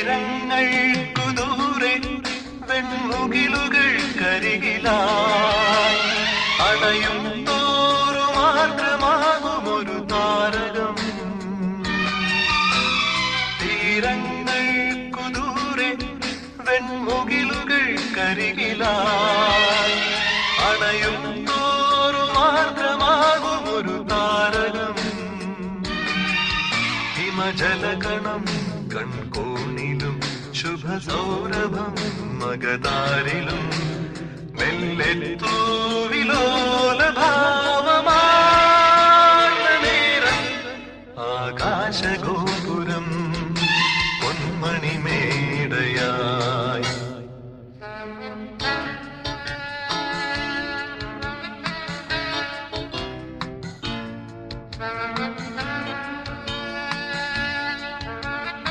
തീരങ്ങൾക്കു ദൂരെ വെൺമുകിലുകൾ കരികിലായി. അണയും തോറു മാത്രമാകുമൊരു താരകം. തീരങ്ങൾക്കു ദൂരെ വെൺമുകിലുകൾ കരികിലായി. അണയും തോറു മാത്രമാകുമൊരു താരകം. ഹിമജലകണം കൺകോണിലും ശുഭ സൗരഭം മകതാരിലും മെല്ലെ തൂവിലോലഭാവമാനേരം ആകാശഗോപുരം പൊന്മണിമേടയായി